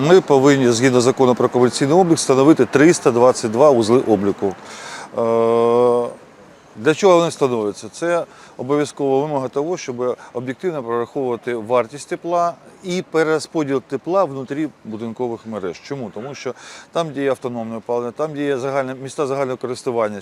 Ми повинні, згідно закону про комерційний облік, встановити 322 узли обліку. Е, Для чого вони встановлюються? Це обов'язкова вимога того, щоб об'єктивно прораховувати вартість тепла і перерозподіл тепла внутрі будинкових мереж. Чому? Тому що там, де є автономне опалення, там, де є загальне, міста загального користування,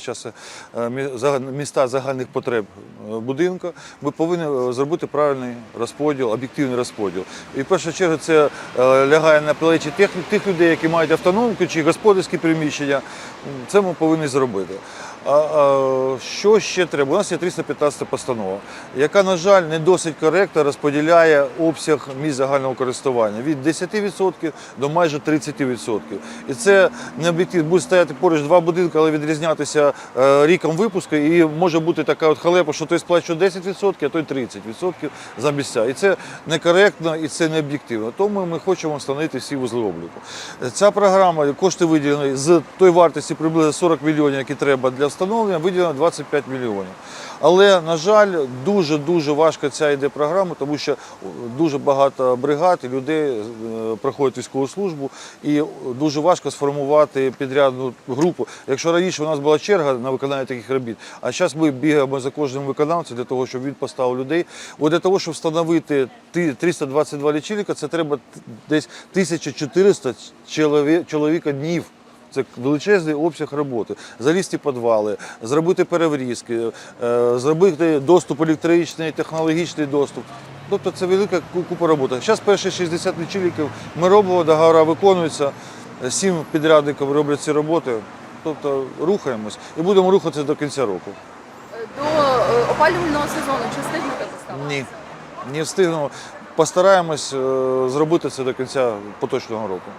зараз міста загальних потреб е, будинку, ми повинні е, зробити правильний розподіл, об'єктивний розподіл. І в першу чергу це е, лягає на плечі тих, тих людей, які мають автономку чи господарські приміщення. Це ми повинні зробити. Що ще треба? У нас є 315 постанова, яка, на жаль, не досить коректно розподіляє обсяг місць загального користування від 10% до майже 30%. І це не об'єктивно. Буде стояти поруч два будинки, але відрізнятися е, ріком випуску. І може бути така от халепа, що той сплачує 10%, а той 30% за місця. І це некоректно і це не об'єктивно. Тому ми хочемо встановити всі вузли обліку. Ця програма, кошти виділені з той вартості приблизно 40 мільйонів, які треба для встановлення, виділено 25 мільйонів. Але, на жаль, дуже-дуже важко ця йде програма, тому що дуже багато бригад і людей е, проходять військову службу, і дуже важко сформувати підрядну групу. Якщо раніше у нас була черга на виконання таких робіт, а зараз ми бігаємо за кожним виконавцем для того, щоб він поставив людей. От для того, щоб встановити 322 лічильника, це треба десь 1400 чоловіка днів. Це величезний обсяг роботи. Залізти підвали, зробити переврізки, е, зробити доступ електричний, технологічний доступ. Тобто це велика купа роботи. Зараз перші 60 лічильників ми робимо, договора виконуються, сім підрядників роблять ці роботи. Тобто рухаємось і будемо рухатися до кінця року. До е, опалювального сезону чи встигнете поставити? Ні, не встигнемо. Постараємось е, зробити це до кінця поточного року.